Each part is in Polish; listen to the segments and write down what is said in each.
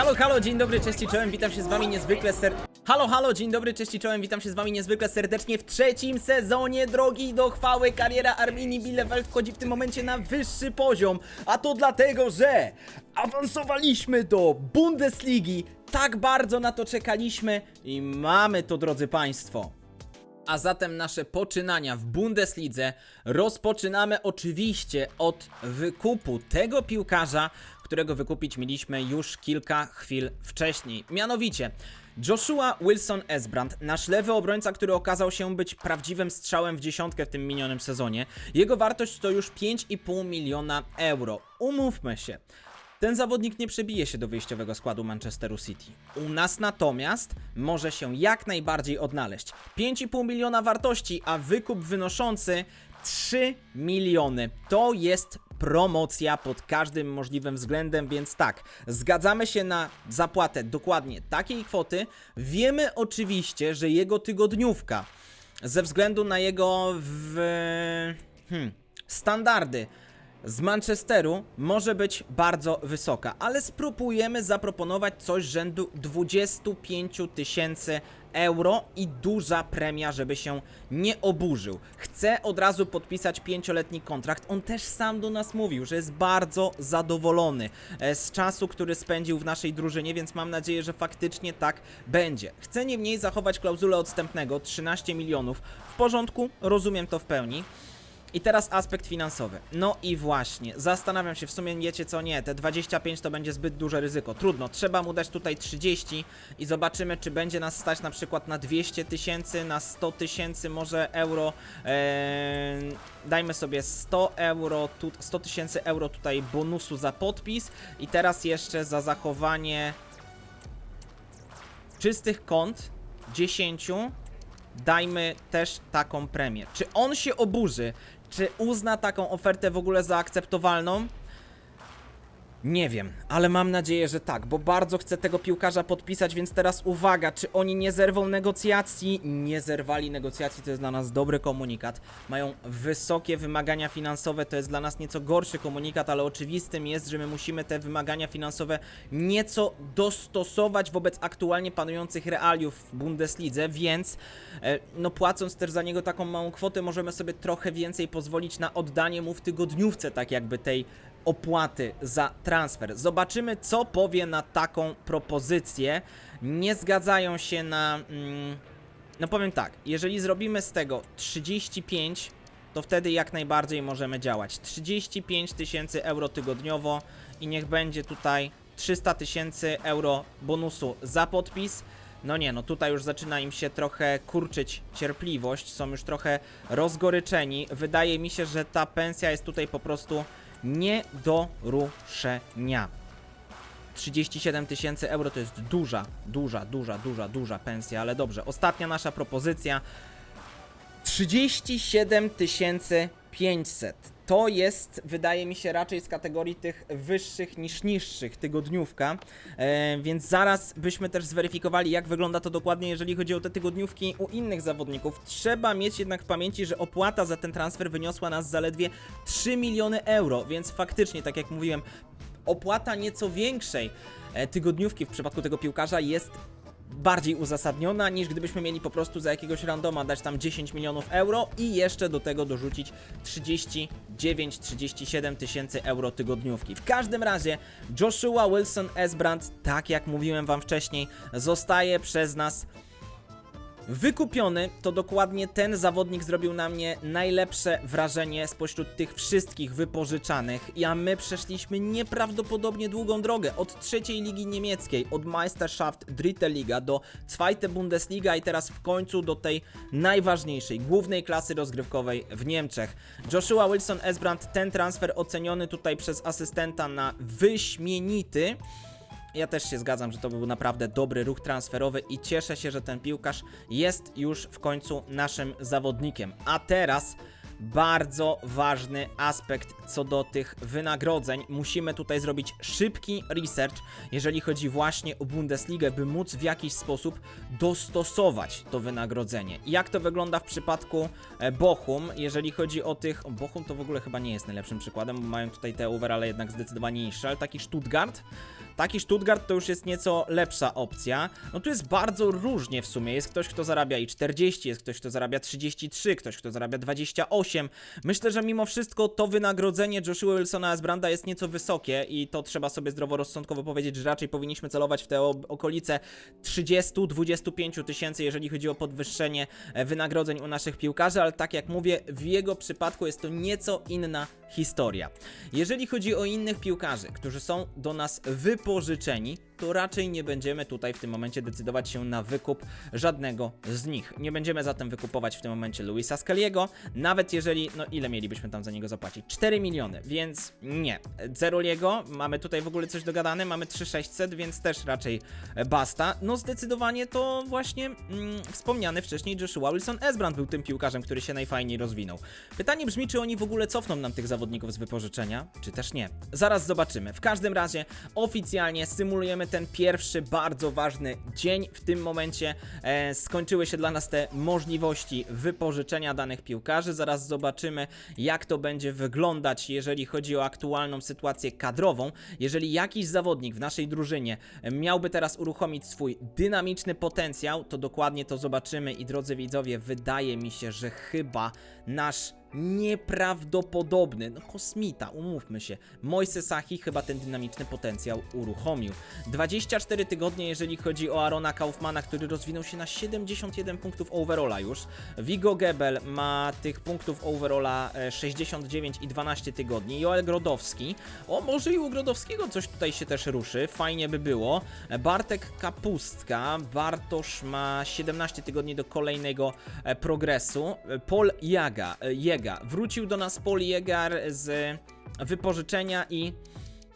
Halo, halo, dzień dobry, cześć i czołem, witam się z wami niezwykle ser... Halo, halo, dzień dobry, cześć i czołem, witam się z wami niezwykle serdecznie w trzecim sezonie Drogi do Chwały. Kariera Arminii Bielefeld wchodzi w tym momencie na wyższy poziom, a to dlatego, że awansowaliśmy do Bundesligi, tak bardzo na to czekaliśmy i mamy to, drodzy państwo. A zatem nasze poczynania w Bundeslidze rozpoczynamy oczywiście od wykupu tego piłkarza, którego wykupić mieliśmy już kilka chwil wcześniej. Mianowicie Joshua Wilson Esbrand, nasz lewy obrońca, który okazał się być prawdziwym strzałem w dziesiątkę w tym minionym sezonie. Jego wartość to już 5,5 miliona euro. Umówmy się. Ten zawodnik nie przebije się do wyjściowego składu Manchesteru City. U nas natomiast może się jak najbardziej odnaleźć. 5,5 miliona wartości, a wykup wynoszący 3 miliony. To jest promocja pod każdym możliwym względem, więc tak, zgadzamy się na zapłatę dokładnie takiej kwoty. Wiemy oczywiście, że jego tygodniówka ze względu na jego w... hmm, standardy z Manchesteru może być bardzo wysoka, ale spróbujemy zaproponować coś rzędu 25 tysięcy euro i duża premia, żeby się nie oburzył. Chce od razu podpisać pięcioletni kontrakt. On też sam do nas mówił, że jest bardzo zadowolony e, z czasu, który spędził w naszej drużynie, więc mam nadzieję, że faktycznie tak będzie. Chce niemniej zachować klauzulę odstępnego 13 milionów. W porządku, rozumiem to w pełni. I teraz aspekt finansowy. No i właśnie, zastanawiam się, w sumie wiecie co, nie, te 25 to będzie zbyt duże ryzyko. Trudno, trzeba mu dać tutaj 30 i zobaczymy, czy będzie nas stać na przykład na 200 tysięcy, na 100 tysięcy może euro. Eee, dajmy sobie 100 euro, tu, 100 tysięcy euro tutaj bonusu za podpis i teraz jeszcze za zachowanie czystych kont 10 dajmy też taką premię. Czy on się oburzy? Czy uzna taką ofertę w ogóle za akceptowalną? Nie wiem, ale mam nadzieję, że tak, bo bardzo chcę tego piłkarza podpisać, więc teraz uwaga, czy oni nie zerwą negocjacji? Nie zerwali negocjacji, to jest dla nas dobry komunikat. Mają wysokie wymagania finansowe, to jest dla nas nieco gorszy komunikat, ale oczywistym jest, że my musimy te wymagania finansowe nieco dostosować wobec aktualnie panujących realiów w Bundeslidze, więc e, no płacąc też za niego taką małą kwotę, możemy sobie trochę więcej pozwolić na oddanie mu w tygodniówce, tak jakby tej opłaty za transfer. Zobaczymy, co powie na taką propozycję. Nie zgadzają się na. Mm, no powiem tak, jeżeli zrobimy z tego 35, to wtedy jak najbardziej możemy działać. 35 tysięcy euro tygodniowo i niech będzie tutaj 300 tysięcy euro bonusu za podpis. No nie, no tutaj już zaczyna im się trochę kurczyć cierpliwość, są już trochę rozgoryczeni. Wydaje mi się, że ta pensja jest tutaj po prostu nie do ruszenia. 37 tysięcy euro to jest duża, duża, duża, duża, duża pensja, ale dobrze. Ostatnia nasza propozycja 37 500. To jest, wydaje mi się, raczej z kategorii tych wyższych niż niższych tygodniówka, e, więc zaraz byśmy też zweryfikowali, jak wygląda to dokładnie, jeżeli chodzi o te tygodniówki u innych zawodników. Trzeba mieć jednak w pamięci, że opłata za ten transfer wyniosła nas zaledwie 3 miliony euro, więc faktycznie, tak jak mówiłem, opłata nieco większej e, tygodniówki w przypadku tego piłkarza jest bardziej uzasadniona niż gdybyśmy mieli po prostu za jakiegoś randoma dać tam 10 milionów euro i jeszcze do tego dorzucić 39-37 tysięcy euro tygodniówki. W każdym razie Joshua Wilson Esbrand, tak jak mówiłem wam wcześniej, zostaje przez nas Wykupiony to dokładnie ten zawodnik zrobił na mnie najlepsze wrażenie spośród tych wszystkich wypożyczanych, a my przeszliśmy nieprawdopodobnie długą drogę od trzeciej ligi niemieckiej, od Meisterschaft Dritte Liga do Zweite Bundesliga i teraz w końcu do tej najważniejszej, głównej klasy rozgrywkowej w Niemczech. Joshua Wilson Esbrand, ten transfer oceniony tutaj przez asystenta na wyśmienity. Ja też się zgadzam, że to był naprawdę dobry ruch transferowy i cieszę się, że ten piłkarz jest już w końcu naszym zawodnikiem. A teraz bardzo ważny aspekt co do tych wynagrodzeń. Musimy tutaj zrobić szybki research, jeżeli chodzi właśnie o Bundesligę, by móc w jakiś sposób dostosować to wynagrodzenie. Jak to wygląda w przypadku e, Bochum, jeżeli chodzi o tych... Bochum to w ogóle chyba nie jest najlepszym przykładem, bo mają tutaj te overale jednak zdecydowanie niższe, ale taki Stuttgart Taki Stuttgart to już jest nieco lepsza opcja. No tu jest bardzo różnie w sumie. Jest ktoś, kto zarabia i 40, jest ktoś, kto zarabia 33, ktoś, kto zarabia 28. Myślę, że mimo wszystko to wynagrodzenie Joshua Wilsona Esbranda jest nieco wysokie i to trzeba sobie zdroworozsądkowo powiedzieć, że raczej powinniśmy celować w te okolice 30-25 tysięcy, jeżeli chodzi o podwyższenie e, wynagrodzeń u naszych piłkarzy, ale tak jak mówię, w jego przypadku jest to nieco inna historia. Jeżeli chodzi o innych piłkarzy, którzy są do nas wypożyczeni, to raczej nie będziemy tutaj w tym momencie decydować się na wykup żadnego z nich. Nie będziemy zatem wykupować w tym momencie Luisa Scaliego, nawet jeżeli, no ile mielibyśmy tam za niego zapłacić? 4 miliony, więc nie. Zeroliego, mamy tutaj w ogóle coś dogadane, mamy 3600, więc też raczej basta. No zdecydowanie to właśnie mm, wspomniany wcześniej Joshua Wilson Esbrand był tym piłkarzem, który się najfajniej rozwinął. Pytanie brzmi, czy oni w ogóle cofną nam tych zawodników z wypożyczenia, czy też nie. Zaraz zobaczymy. W każdym razie oficjalnie symulujemy ten pierwszy bardzo ważny dzień. W tym momencie e, skończyły się dla nas te możliwości wypożyczenia danych piłkarzy. Zaraz zobaczymy, jak to będzie wyglądać, jeżeli chodzi o aktualną sytuację kadrową. Jeżeli jakiś zawodnik w naszej drużynie miałby teraz uruchomić swój dynamiczny potencjał, to dokładnie to zobaczymy. I drodzy widzowie, wydaje mi się, że chyba nasz nieprawdopodobny, no kosmita, umówmy się. Moise Sahi chyba ten dynamiczny potencjał uruchomił. 24 tygodnie, jeżeli chodzi o Arona Kaufmana, który rozwinął się na 71 punktów overalla już. Vigo Gebel ma tych punktów overalla e, 69 i 12 tygodni. Joel Grodowski, o może i u Grodowskiego coś tutaj się też ruszy, fajnie by było. E, Bartek Kapustka, Bartosz ma 17 tygodni do kolejnego e, progresu. E, Paul Jaga, e, Jega, wrócił do nas Paul Jegar z wypożyczenia i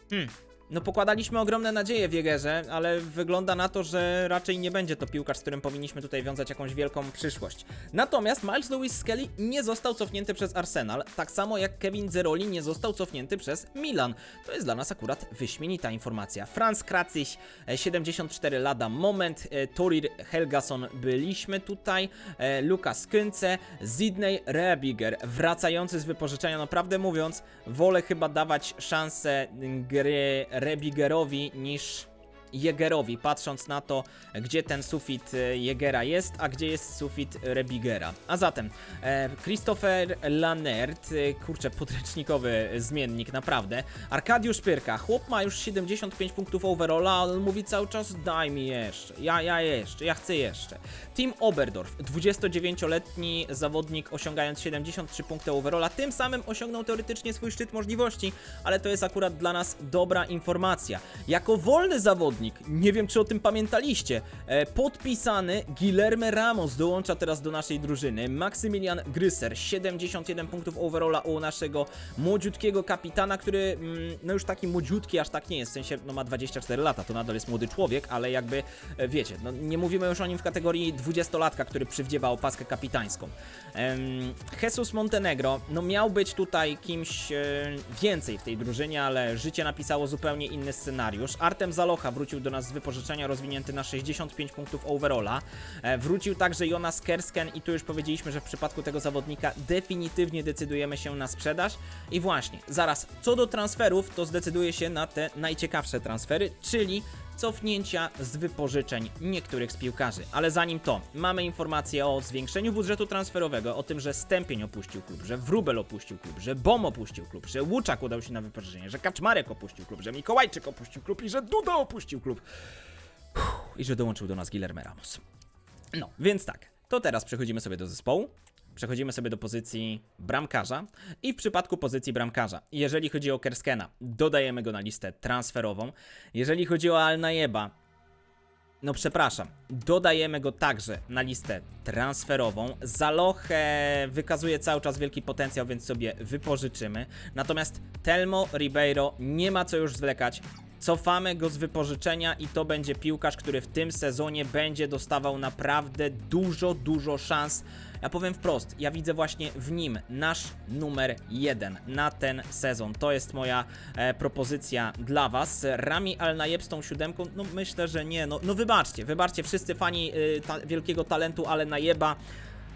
Hmm. No pokładaliśmy ogromne nadzieje w Jägerze, ale wygląda na to, że raczej nie będzie to piłkarz, z którym powinniśmy tutaj wiązać jakąś wielką przyszłość. Natomiast Miles Lewis Skelly nie został cofnięty przez Arsenal, tak samo jak Kevin Zeroli nie został cofnięty przez Milan. To jest dla nas akurat wyśmienita informacja. Franz Kracyś, e, 74 lada moment, e, Torir Helgason byliśmy tutaj, e, Lukas Kynce, Sydney Rebiger, wracający z wypożyczenia, naprawdę mówiąc, wolę chyba dawać szansę gry Rebigerowi niż Jägerowi, patrząc na to, gdzie ten sufit e, Jägera jest, a gdzie jest sufit Rebigera. A zatem, e, Christopher Lanert, e, kurczę, podręcznikowy zmiennik, naprawdę. Arkadiusz Pyrka, chłop ma już 75 punktów overalla, ale mówi cały czas, daj mi jeszcze, ja, ja jeszcze, ja chcę jeszcze. Tim Oberdorf, 29-letni zawodnik osiągając 73 punkty overalla, tym samym osiągnął teoretycznie swój szczyt możliwości, ale to jest akurat dla nas dobra informacja. Jako wolny zawodnik, nie wiem czy o tym pamiętaliście, e, podpisany Guillermo Ramos dołącza teraz do naszej drużyny. Maksymilian Gryser, 71 punktów overalla u naszego młodziutkiego kapitana, który mm, no już taki młodziutki aż tak nie jest, w sensie no ma 24 lata, to nadal jest młody człowiek, ale jakby e, wiecie, no nie mówimy już o nim w kategorii 20-latka, który przywdziewa opaskę kapitańską. Jesus Montenegro, no miał być tutaj kimś e, więcej w tej drużynie, ale życie napisało zupełnie inny scenariusz. Artem Zalocha wrócił do nas z wypożyczenia, rozwinięty na 65 punktów overalla. E, wrócił także Jonas Kersken i tu już powiedzieliśmy, że w przypadku tego zawodnika definitywnie decydujemy się na sprzedaż. I właśnie, zaraz, co do transferów, to zdecyduje się na te najciekawsze transfery, czyli cofnięcia z wypożyczeń niektórych z piłkarzy. Ale zanim to, mamy informację o zwiększeniu budżetu transferowego, o tym, że Stępień opuścił klub, że Wróbel opuścił klub, że Bom opuścił klub, że Łuczak udał się na wypożyczenie, że Kaczmarek opuścił klub, że Mikołajczyk opuścił klub i że Duda opuścił klub. Uff, I że dołączył do nas Guillermo Ramos. No, więc tak, to teraz przechodzimy sobie do zespołu. Przechodzimy sobie do pozycji bramkarza i w przypadku pozycji bramkarza, jeżeli chodzi o Kerskena, dodajemy go na listę transferową. Jeżeli chodzi o Alnajeba, no przepraszam, dodajemy go także na listę transferową. Zalochę wykazuje cały czas wielki potencjał, więc sobie wypożyczymy. Natomiast Telmo Ribeiro nie ma co już zwlekać. Cofamy go z wypożyczenia i to będzie piłkarz, który w tym sezonie będzie dostawał naprawdę dużo, dużo szans. Ja powiem wprost, ja widzę właśnie w nim nasz numer jeden na ten sezon. To jest moja e, propozycja dla Was. Rami Al-Najeb z tą siódemką, no myślę, że nie. No, no wybaczcie, wybaczcie wszyscy fani y, ta, wielkiego talentu Al-Najeba.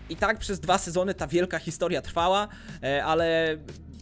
I tak przez dwa sezony ta wielka historia trwała, e, ale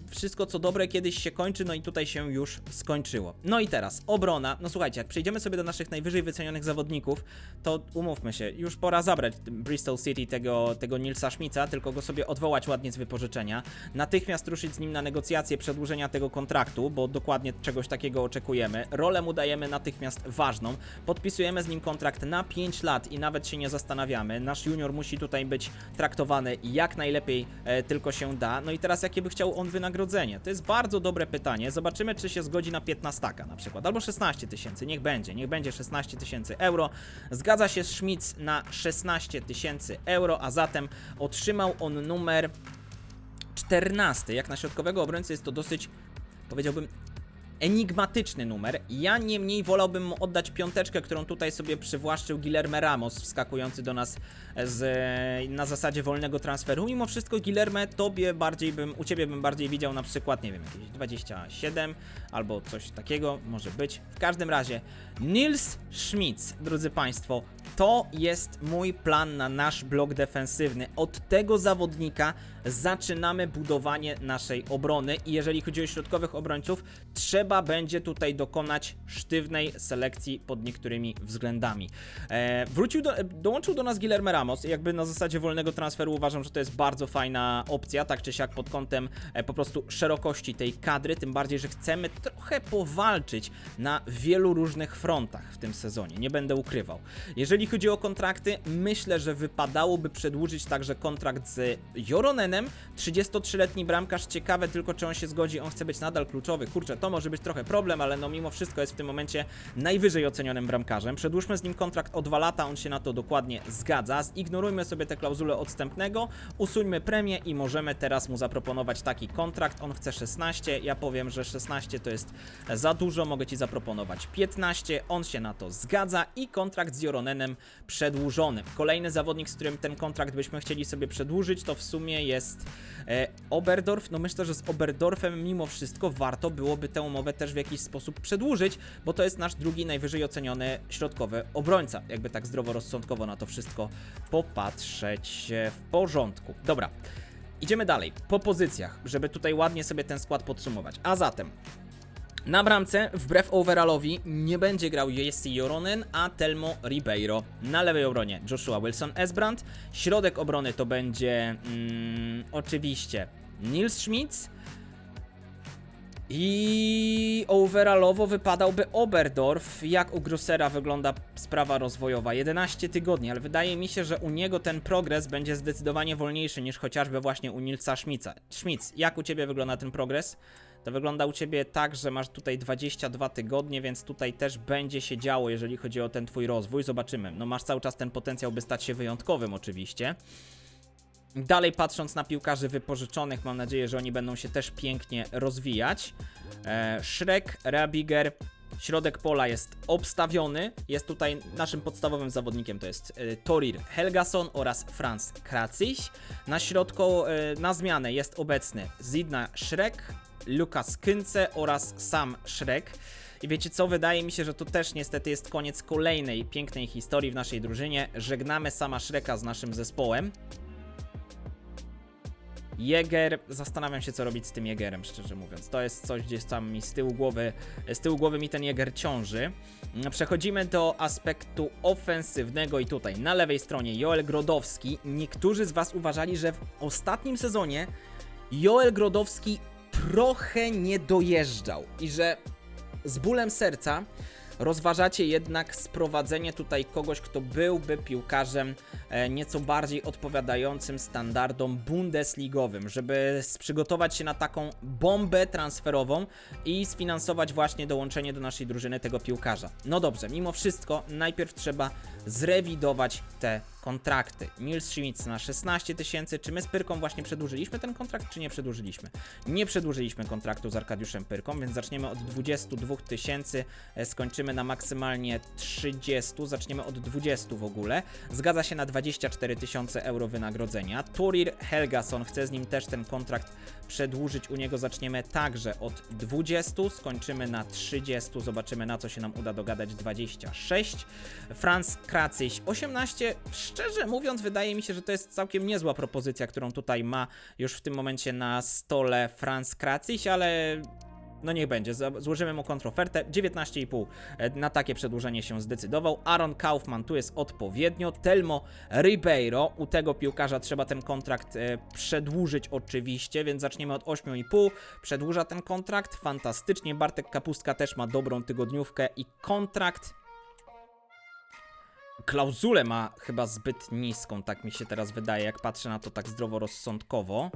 wszystko co dobre kiedyś się kończy, no i tutaj się już skończyło. No i teraz obrona. No słuchajcie, jak przejdziemy sobie do naszych najwyżej wycenionych zawodników, to umówmy się, już pora zabrać Bristol City tego, tego Nilsa Schmidta, tylko go sobie odwołać ładnie z wypożyczenia. Natychmiast ruszyć z nim na negocjacje przedłużenia tego kontraktu, bo dokładnie czegoś takiego oczekujemy. Rolę mu dajemy natychmiast ważną. Podpisujemy z nim kontrakt na 5 lat i nawet się nie zastanawiamy. Nasz junior musi tutaj być traktowany jak najlepiej e, tylko się da. No i teraz jakie by chciał on wynagrodzenie? To jest bardzo dobre pytanie. Zobaczymy, czy się zgodzi na 15 na przykład, albo 16 tysięcy. Niech będzie, niech będzie 16 tysięcy euro. Zgadza się Schmitz na 16 tysięcy euro, a zatem otrzymał on numer 14. Jak na środkowego obrońcę jest to dosyć, powiedziałbym, enigmatyczny numer. Ja niemniej wolałbym mu oddać piąteczkę, którą tutaj sobie przywłaszczył Guillermo Ramos, wskakujący do nas z, na zasadzie wolnego transferu. Mimo wszystko, Guillermo, tobie bardziej bym, u ciebie bym bardziej widział na przykład, nie wiem, jakieś 27 albo coś takiego może być. W każdym razie, Nils Schmitz, drodzy Państwo, to jest mój plan na nasz blok defensywny. Od tego zawodnika zaczynamy budowanie naszej obrony i jeżeli chodzi o środkowych obrońców, trzeba będzie tutaj dokonać sztywnej selekcji pod niektórymi względami. E, wrócił do, dołączył do nas Guillermo Ramos, jakby na zasadzie wolnego transferu uważam, że to jest bardzo fajna opcja, tak czy siak pod kątem e, po prostu szerokości tej kadry, tym bardziej, że chcemy trochę powalczyć na wielu różnych frontach w tym sezonie, nie będę ukrywał. Jeżeli chodzi o kontrakty, myślę, że wypadałoby przedłużyć także kontrakt z Joronenem, 33-letni bramkarz, ciekawe tylko czy on się zgodzi, on chce być nadal kluczowy, kurczę, to może być trochę problem, ale no mimo wszystko jest w tym momencie najwyżej ocenionym bramkarzem. Przedłużmy z nim kontrakt o 2 lata, on się na to dokładnie zgadza, zignorujmy sobie tę klauzulę odstępnego, usuńmy premię i możemy teraz mu zaproponować taki kontrakt, on chce 16, ja powiem, że 16 to jest za dużo, mogę Ci zaproponować 15, on się na to zgadza i kontrakt z Joronenem przedłużony. Kolejny zawodnik, z którym ten kontrakt byśmy chcieli sobie przedłużyć, to w sumie jest e, Oberdorf. No myślę, że z Oberdorfem mimo wszystko warto byłoby tę umowę też w jakiś sposób przedłużyć, bo to jest nasz drugi najwyżej oceniony środkowy obrońca. Jakby tak zdroworozsądkowo na to wszystko popatrzeć e, w porządku. Dobra. Idziemy dalej, po pozycjach, żeby tutaj ładnie sobie ten skład podsumować. A zatem, na bramce, wbrew overallowi, nie będzie grał Jesse Joronen, a Telmo Ribeiro. Na lewej obronie Joshua Wilson Esbrand. Środek obrony to będzie mm, oczywiście Nils Schmitz. I overallowo wypadałby Oberdorf. Jak u Grossera wygląda sprawa rozwojowa? 11 tygodni, ale wydaje mi się, że u niego ten progres będzie zdecydowanie wolniejszy niż chociażby właśnie u Nilsa Schmitza. Schmitz, jak u ciebie wygląda ten progres? To wygląda u ciebie tak, że masz tutaj 22 tygodnie, więc tutaj też będzie się działo, jeżeli chodzi o ten twój rozwój. Zobaczymy. No masz cały czas ten potencjał, by stać się wyjątkowym oczywiście. Dalej patrząc na piłkarzy wypożyczonych, mam nadzieję, że oni będą się też pięknie rozwijać. E, Shrek, Reabiger, środek pola jest obstawiony. Jest tutaj naszym podstawowym zawodnikiem, to jest e, Torir Helgason oraz Franz Kraciś. Na środku e, na zmianę jest obecny Zidna Shrek, Lukas Kynce oraz sam Shrek. I wiecie co, wydaje mi się, że to też niestety jest koniec kolejnej pięknej historii w naszej drużynie. Żegnamy sama Shreka z naszym zespołem. Jäger, zastanawiam się co robić z tym Jägerem, szczerze mówiąc. To jest coś gdzieś tam mi z tyłu głowy, z tyłu głowy mi ten Jäger ciąży. Przechodzimy do aspektu ofensywnego i tutaj na lewej stronie Joel Grodowski. Niektórzy z Was uważali, że w ostatnim sezonie Joel Grodowski trochę nie dojeżdżał i że z bólem serca rozważacie jednak sprowadzenie tutaj kogoś, kto byłby piłkarzem nieco bardziej odpowiadającym standardom bundesligowym, żeby przygotować się na taką bombę transferową i sfinansować właśnie dołączenie do naszej drużyny tego piłkarza. No dobrze, mimo wszystko najpierw trzeba zrewidować te kontrakty. Nils Schmitz na 16 tysięcy. Czy my z Pyrką właśnie przedłużyliśmy ten kontrakt, czy nie przedłużyliśmy? Nie przedłużyliśmy kontraktu z Arkadiuszem Pyrką, więc zaczniemy od 22 tysięcy, e, skończymy na maksymalnie 30, zaczniemy od 20 w ogóle. Zgadza się na 24 tysiące euro wynagrodzenia. Turir Helgason, chce z nim też ten kontrakt przedłużyć. U niego zaczniemy także od 20, skończymy na 30, zobaczymy na co się nam uda dogadać 26. Franz Kracyś 18, szczerze mówiąc, wydaje mi się, że to jest całkiem niezła propozycja, którą tutaj ma już w tym momencie na stole Franz Kraciś, ale no niech będzie, złożymy mu kontrofertę. 19,5 e, na takie przedłużenie się zdecydował. Aaron Kaufman tu jest odpowiednio. Telmo Ribeiro, u tego piłkarza trzeba ten kontrakt e, przedłużyć oczywiście, więc zaczniemy od 8,5. Przedłuża ten kontrakt, fantastycznie. Bartek Kapustka też ma dobrą tygodniówkę i kontrakt. Klauzulę ma chyba zbyt niską, tak mi się teraz wydaje, jak patrzę na to tak zdroworozsądkowo.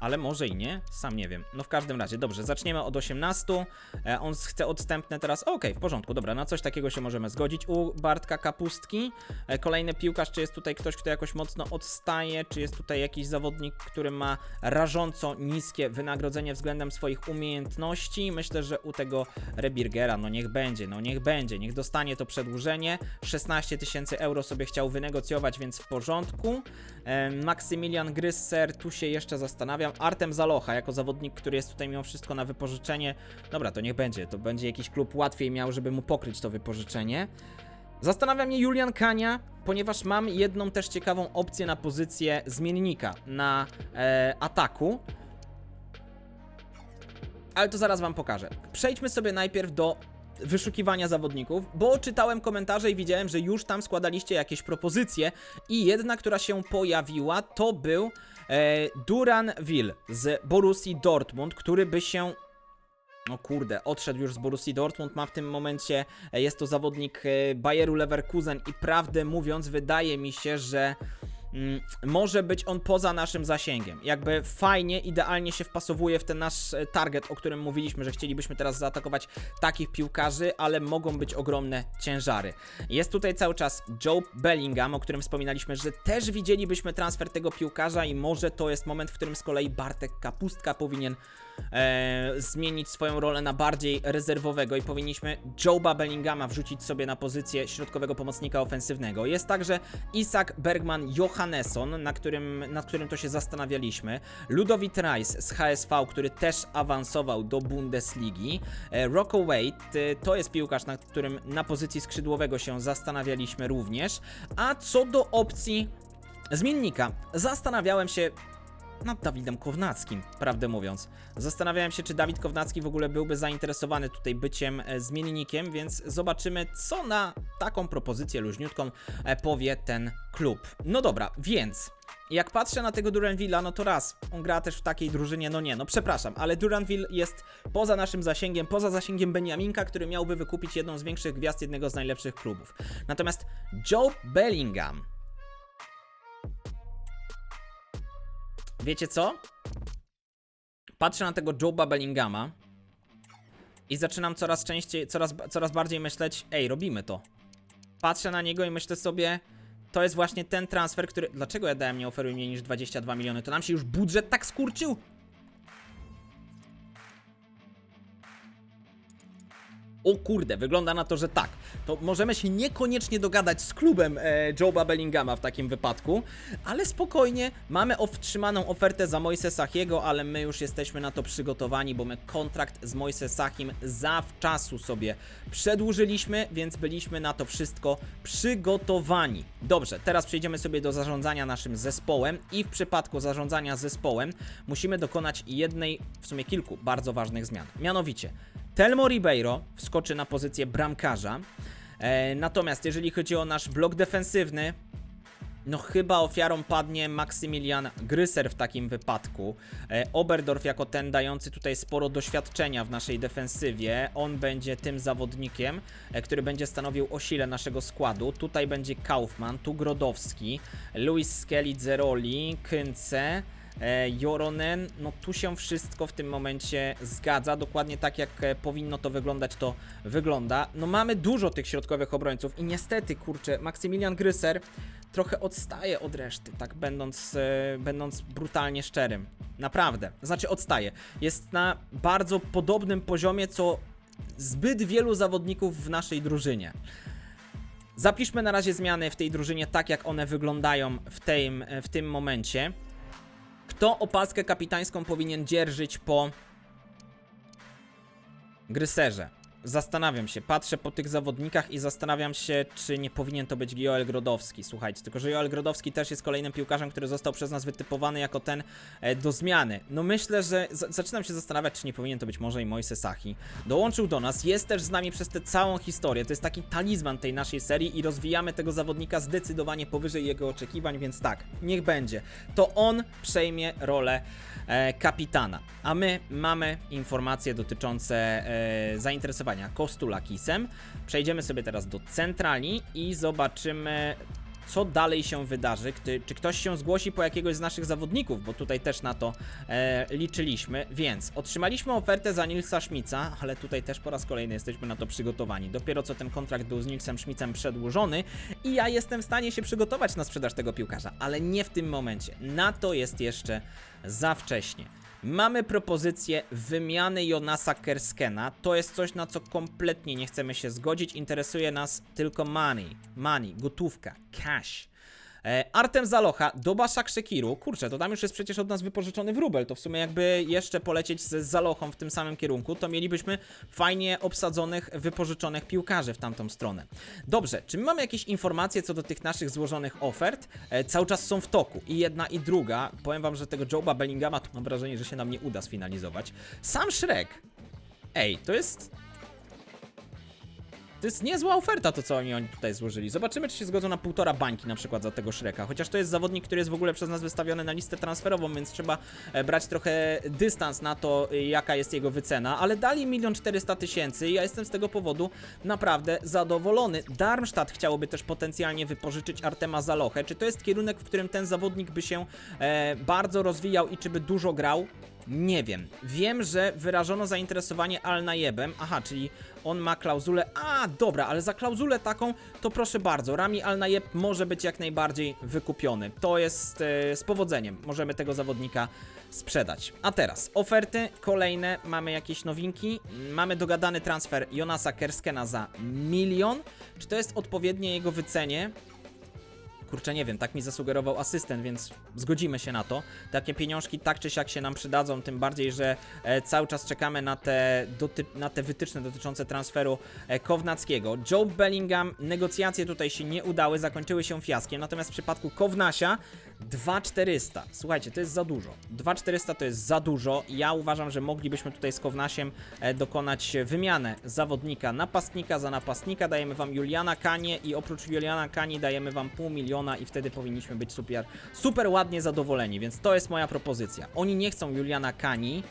Ale może i nie, sam nie wiem. No w każdym razie, dobrze, zaczniemy od 18. E, on chce odstępne teraz. Okej, w porządku, dobra, na coś takiego się możemy zgodzić. U Bartka Kapustki. E, kolejny piłkarz, czy jest tutaj ktoś, kto jakoś mocno odstaje, czy jest tutaj jakiś zawodnik, który ma rażąco niskie wynagrodzenie względem swoich umiejętności. Myślę, że u tego Rebirgera, no niech będzie, no niech będzie, niech dostanie to przedłużenie. 16 tysięcy euro sobie chciał wynegocjować, więc w porządku. E, Maksymilian Grysser, tu się jeszcze zastanawiam. Artem Zalocha, jako zawodnik, który jest tutaj mimo wszystko na wypożyczenie. Dobra, to niech będzie, to będzie jakiś klub łatwiej miał, żeby mu pokryć to wypożyczenie. Zastanawia mnie Julian Kania, ponieważ mam jedną też ciekawą opcję na pozycję zmiennika na e, ataku. Ale to zaraz wam pokażę. Przejdźmy sobie najpierw do wyszukiwania zawodników, bo czytałem komentarze i widziałem, że już tam składaliście jakieś propozycje i jedna, która się pojawiła, to był Duran Will z Borussii Dortmund, który by się no kurde, odszedł już z Borussii Dortmund, ma w tym momencie, e, jest to zawodnik e, Bayeru Leverkusen i prawdę mówiąc wydaje mi się, że może być on poza naszym zasięgiem. Jakby fajnie, idealnie się wpasowuje w ten nasz e, target, o którym mówiliśmy, że chcielibyśmy teraz zaatakować takich piłkarzy, ale mogą być ogromne ciężary. Jest tutaj cały czas Joe Bellingham, o którym wspominaliśmy, że też widzielibyśmy transfer tego piłkarza i może to jest moment, w którym z kolei Bartek Kapustka powinien e, zmienić swoją rolę na bardziej rezerwowego i powinniśmy Joe'a Bellingama wrzucić sobie na pozycję środkowego pomocnika ofensywnego. Jest także Isak Bergman Johannesson, na którym, nad którym to się zastanawialiśmy. Ludowit Rice z HSV, który też awansował do Bundesligi. E, Rocco Wade e, to jest piłkarz, nad którym na pozycji skrzydłowego się zastanawialiśmy również. A co do opcji zmiennika, zastanawiałem się nad Dawidem Kownackim, prawdę mówiąc. Zastanawiałem się, czy Dawid Kownacki w ogóle byłby zainteresowany tutaj byciem e, zmiennikiem, więc zobaczymy, co na taką propozycję luźniutką e, powie ten klub. No dobra, więc jak patrzę na tego Duranville'a, no to raz, on gra też w takiej drużynie, no nie, no przepraszam, ale Duranville jest poza naszym zasięgiem, poza zasięgiem Beniaminka, który miałby wykupić jedną z większych gwiazd jednego z najlepszych klubów. Natomiast Joe Bellingham Wiecie co? Patrzę na tego Joe'a Bellingama i zaczynam coraz częściej, coraz, coraz bardziej myśleć, ej, robimy to. Patrzę na niego i myślę sobie, to jest właśnie ten transfer, który... Dlaczego ja dałem nie oferuj mniej niż 22 miliony? To nam się już budżet tak skurczył? O kurde, wygląda na to, że tak. To możemy się niekoniecznie dogadać z klubem e, Joe'a Bellingama w takim wypadku, ale spokojnie, mamy otrzymaną ofertę za Moise Sachiego, ale my już jesteśmy na to przygotowani, bo my kontrakt z Moise Sachim zawczasu sobie przedłużyliśmy, więc byliśmy na to wszystko przygotowani. Dobrze, teraz przejdziemy sobie do zarządzania naszym zespołem i w przypadku zarządzania zespołem musimy dokonać jednej, w sumie kilku bardzo ważnych zmian. Mianowicie, Telmo Ribeiro wskoczy na pozycję bramkarza. E, natomiast jeżeli chodzi o nasz blok defensywny, no chyba ofiarą padnie Maksymilian Gryser w takim wypadku. E, Oberdorf jako ten dający tutaj sporo doświadczenia w naszej defensywie. On będzie tym zawodnikiem, e, który będzie stanowił o sile naszego składu. Tutaj będzie Kaufman, tu Grodowski, Luis Skelly, Zeroli, Kynce. E, Joronen, no tu się wszystko w tym momencie zgadza, dokładnie tak jak e, powinno to wyglądać, to wygląda. No mamy dużo tych środkowych obrońców i niestety, kurczę, Maksymilian Gryser trochę odstaje od reszty, tak będąc, e, będąc brutalnie szczerym. Naprawdę, znaczy odstaje. Jest na bardzo podobnym poziomie, co zbyt wielu zawodników w naszej drużynie. Zapiszmy na razie zmiany w tej drużynie tak, jak one wyglądają w, tym w tym momencie. Kto opaskę kapitańską powinien dzierżyć po Gryserze? Zastanawiam się, patrzę po tych zawodnikach i zastanawiam się, czy nie powinien to być Joel Grodowski. Słuchajcie, tylko że Joel Grodowski też jest kolejnym piłkarzem, który został przez nas wytypowany jako ten e, do zmiany. No myślę, że zaczynam się zastanawiać, czy nie powinien to być może i Moise Sahi. Dołączył do nas, jest też z nami przez tę całą historię. To jest taki talizman tej naszej serii i rozwijamy tego zawodnika zdecydowanie powyżej jego oczekiwań, więc tak, niech będzie. To on przejmie rolę e, kapitana. A my mamy informacje dotyczące e, zainteresowania Kostulakisem. Przejdziemy sobie teraz do centrali i zobaczymy co dalej się wydarzy, czy ktoś się zgłosi po jakiegoś z naszych zawodników, bo tutaj też na to e, liczyliśmy, więc otrzymaliśmy ofertę za Nilsa Schmica, ale tutaj też po raz kolejny jesteśmy na to przygotowani. Dopiero co ten kontrakt był z Nilsem Schmicem przedłużony i ja jestem w stanie się przygotować na sprzedaż tego piłkarza, ale nie w tym momencie. Na to jest jeszcze za wcześnie. Mamy propozycję wymiany Jonasa Kerskena. To jest coś, na co kompletnie nie chcemy się zgodzić. Interesuje nas tylko money. Money, gotówka, cash. E, Artem Zalocha do Baszak Szekiru. Kurczę, to tam już jest przecież od nas wypożyczony wróbel. To w sumie jakby jeszcze polecieć z Zalochą w tym samym kierunku, to mielibyśmy fajnie obsadzonych, wypożyczonych piłkarzy w tamtą stronę. Dobrze, czy my mamy jakieś informacje co do tych naszych złożonych ofert? E, cały czas są w toku. I jedna i druga. Powiem wam, że tego Joe'a Bellingama to mam wrażenie, że się nam nie uda sfinalizować. Sam Shrek. Ej, to jest to jest niezła oferta to, co oni, oni tutaj złożyli. Zobaczymy, czy się zgodzą na półtora bańki na przykład za tego Shreka. Chociaż to jest zawodnik, który jest w ogóle przez nas wystawiony na listę transferową, więc trzeba e, brać trochę dystans na to, e, jaka jest jego wycena. Ale dali milion czterysta tysięcy i ja jestem z tego powodu naprawdę zadowolony. Darmstadt chciałoby też potencjalnie wypożyczyć Artema Zalochę. Czy to jest kierunek, w którym ten zawodnik by się e, bardzo rozwijał i czy by dużo grał? Nie wiem. Wiem, że wyrażono zainteresowanie Al Nayebem. Aha, czyli on ma klauzulę. A, dobra, ale za klauzulę taką to proszę bardzo. Rami Al Nayeb może być jak najbardziej wykupiony. To jest e, z powodzeniem. Możemy tego zawodnika sprzedać. A teraz oferty kolejne. Mamy jakieś nowinki. Mamy dogadany transfer Jonasa Kerskena za milion. Czy to jest odpowiednie jego wycenie? Kurczę, nie wiem, tak mi zasugerował asystent, więc zgodzimy się na to. Takie pieniążki tak czy siak się nam przydadzą, tym bardziej, że e, cały czas czekamy na te, na te wytyczne dotyczące transferu e, Kownackiego. Joe Bellingham, negocjacje tutaj się nie udały, zakończyły się fiaskiem, natomiast w przypadku Kownasia 2400. Słuchajcie, to jest za dużo. 2400 to jest za dużo. Ja uważam, że moglibyśmy tutaj z Kownasiem e, dokonać wymianę zawodnika napastnika za napastnika. Dajemy wam Juliana Kanie i oprócz Juliana Kani dajemy wam pół miliona i wtedy powinniśmy być super, super ładnie zadowoleni, więc to jest moja propozycja. Oni nie chcą Juliana Kani,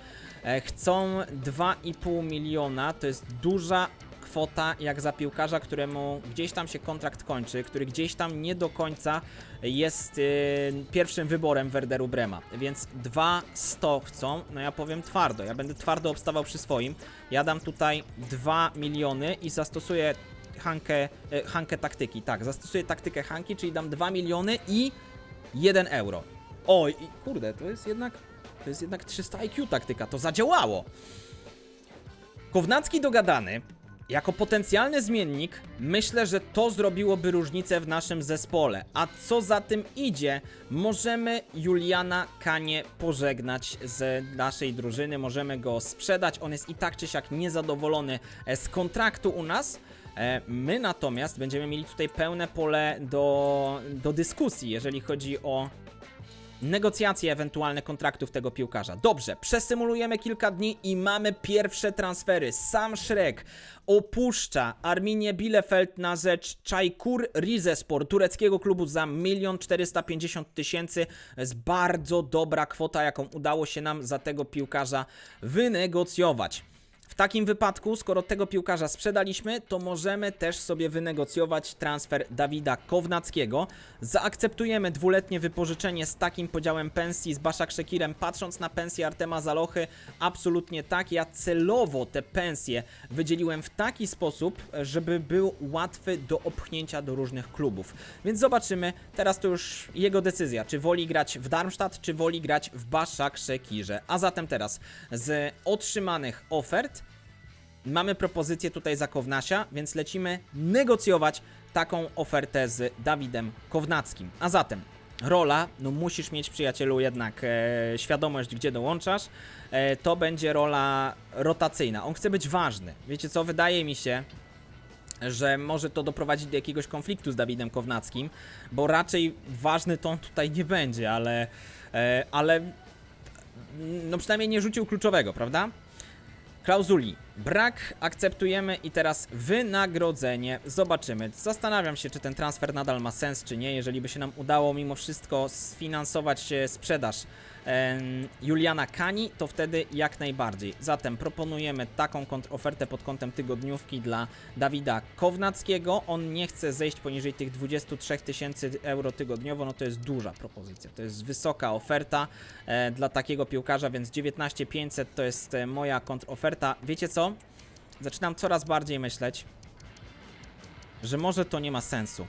e, chcą 2,5 miliona, to jest duża kwota jak za piłkarza, któremu gdzieś tam się kontrakt kończy, który gdzieś tam nie do końca jest y, pierwszym wyborem Werderu Brema, więc 200 chcą, no ja powiem twardo, ja będę twardo obstawał przy swoim, ja dam tutaj 2 miliony i zastosuję Hankę, e, Hankę taktyki, tak, zastosuję taktykę Hanki, czyli dam 2 miliony i 1 euro. Oj, kurde, to jest jednak, to jest jednak 300 IQ taktyka, to zadziałało. Kownacki dogadany. Jako potencjalny zmiennik, myślę, że to zrobiłoby różnicę w naszym zespole. A co za tym idzie, możemy Juliana Kanie pożegnać z naszej drużyny, możemy go sprzedać. On jest i tak czy siak niezadowolony e, z kontraktu u nas. E, My natomiast będziemy mieli tutaj pełne pole do, do dyskusji, jeżeli chodzi o negocjacje ewentualne kontraktów tego piłkarza. Dobrze, przesymulujemy kilka dni i mamy pierwsze transfery. Sam Szrek opuszcza Arminię Bielefeld na rzecz Czajkur Rizespor, tureckiego klubu za 1 450 tysięcy. Jest bardzo dobra kwota, jaką udało się nam za tego piłkarza wynegocjować. W takim wypadku, skoro tego piłkarza sprzedaliśmy, to możemy też sobie wynegocjować transfer Dawida Kownackiego. Zaakceptujemy dwuletnie wypożyczenie z takim podziałem pensji z Baszak Szekirem. Patrząc na pensję Artema Zalochy, absolutnie tak. Ja celowo te pensje wydzieliłem w taki sposób, żeby był łatwy do opchnięcia do różnych klubów. Więc zobaczymy, teraz to już jego decyzja, czy woli grać w Darmstadt, czy woli grać w Baszak Szekirze. A zatem teraz z otrzymanych ofert Mamy propozycję tutaj za Kownasia, więc lecimy negocjować taką ofertę z Dawidem Kownackim. A zatem rola, no musisz mieć przyjacielu jednak e, świadomość, gdzie dołączasz, e, to będzie rola rotacyjna. On chce być ważny. Wiecie co, wydaje mi się, że może to doprowadzić do jakiegoś konfliktu z Dawidem Kownackim, bo raczej ważny to on tutaj nie będzie, ale, e, ale no przynajmniej nie rzucił kluczowego, prawda? Klauzuli. Brak, akceptujemy i teraz wynagrodzenie. Zobaczymy. Zastanawiam się, czy ten transfer nadal ma sens, czy nie. Jeżeli by się nam udało mimo wszystko sfinansować e, sprzedaż Juliana Kani, to wtedy jak najbardziej. Zatem proponujemy taką kontrofertę pod kątem tygodniówki dla Dawida Kownackiego. On nie chce zejść poniżej tych 23 tysięcy euro tygodniowo, no to jest duża propozycja. To jest wysoka oferta e, dla takiego piłkarza, więc 19 500 to jest e, moja kontroferta. Wiecie co? Zaczynam coraz bardziej myśleć, że może to nie ma sensu.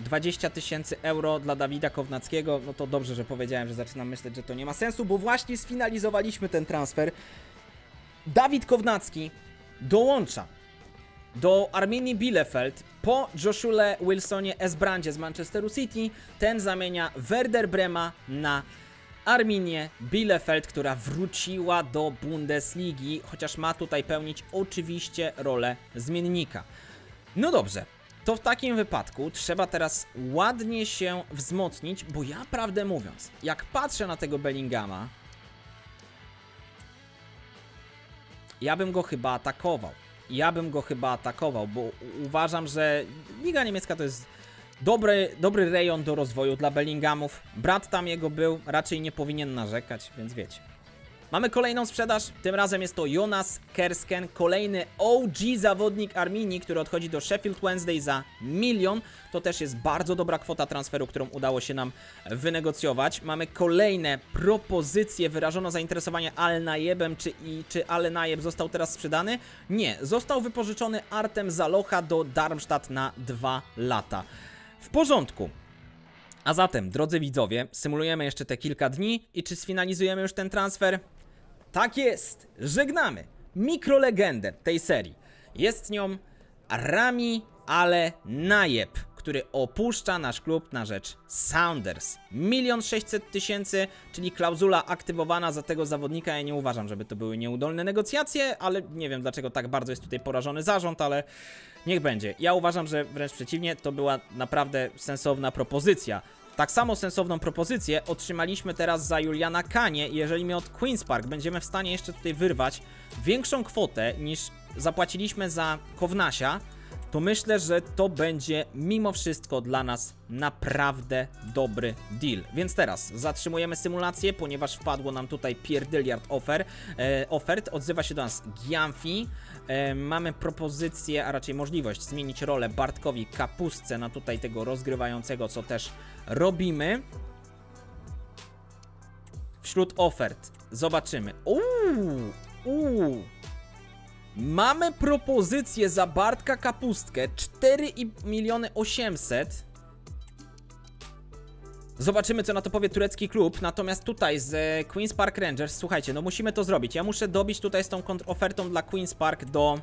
20 tysięcy euro dla Dawida Kownackiego, no to dobrze, że powiedziałem, że zaczynam myśleć, że to nie ma sensu, bo właśnie sfinalizowaliśmy ten transfer. Dawid Kownacki dołącza do Arminii Bielefeld po Joshule Wilsonie Esbrandzie z Manchesteru City. Ten zamienia Werder Brema na Arminię Bielefeld, która wróciła do Bundesligi, chociaż ma tutaj pełnić oczywiście rolę zmiennika. No dobrze, to w takim wypadku trzeba teraz ładnie się wzmocnić, bo ja prawdę mówiąc, jak patrzę na tego Bellingama, ja bym go chyba atakował. Ja bym go chyba atakował, bo uważam, że Liga Niemiecka to jest dobry, dobry rejon do rozwoju dla Bellinghamów. Brat tam jego był, raczej nie powinien narzekać, więc wiecie. Mamy kolejną sprzedaż, tym razem jest to Jonas Kersken, kolejny OG zawodnik Arminii, który odchodzi do Sheffield Wednesday za milion. To też jest bardzo dobra kwota transferu, którą udało się nam wynegocjować. Mamy kolejne propozycje, wyrażono zainteresowanie Al Nayebem, czy, i, czy Al Nayeb został teraz sprzedany? Nie, został wypożyczony Artem Zalocha do Darmstadt na dwa lata. W porządku. A zatem, drodzy widzowie, symulujemy jeszcze te kilka dni i czy sfinalizujemy już ten transfer? Tak jest! Żegnamy mikrolegendę tej serii. Jest nią Rami Ale Najeb, który opuszcza nasz klub na rzecz Sounders. Milion sześćset tysięcy, czyli klauzula aktywowana za tego zawodnika. Ja nie uważam, żeby to były nieudolne negocjacje, ale nie wiem dlaczego tak bardzo jest tutaj porażony zarząd, ale niech będzie. Ja uważam, że wręcz przeciwnie, to była naprawdę sensowna propozycja. Tak samo sensowną propozycję otrzymaliśmy teraz za Juliana Kanie. Jeżeli my od Queen's Park będziemy w stanie jeszcze tutaj wyrwać większą kwotę niż zapłaciliśmy za Kownasia, to myślę, że to będzie mimo wszystko dla nas naprawdę dobry deal. Więc teraz zatrzymujemy symulację, ponieważ wpadło nam tutaj pierdyliard offer, e, ofert. Odzywa się do nas Giamfi. E, mamy propozycję, a raczej możliwość zmienić rolę Bartkowi Kapustce na tutaj tego rozgrywającego, co też robimy. Wśród ofert zobaczymy. Uuu, uuu. Mamy propozycję za Bartka Kapustkę 4 i miliony 800. Zobaczymy, co na to powie turecki klub. Natomiast tutaj z e, Queen's Park Rangers, słuchajcie, no musimy to zrobić. Ja muszę dobić tutaj z tą kontrofertą dla Queen's Park do.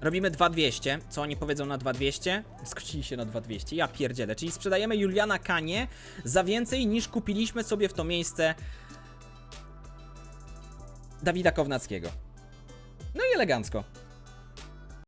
Robimy 2200. Co oni powiedzą na 2200? Skrócili się na 2200. Ja pierdzielę. Czyli sprzedajemy Juliana Kanie za więcej niż kupiliśmy sobie w to miejsce Dawida Kownackiego. No i elegancko.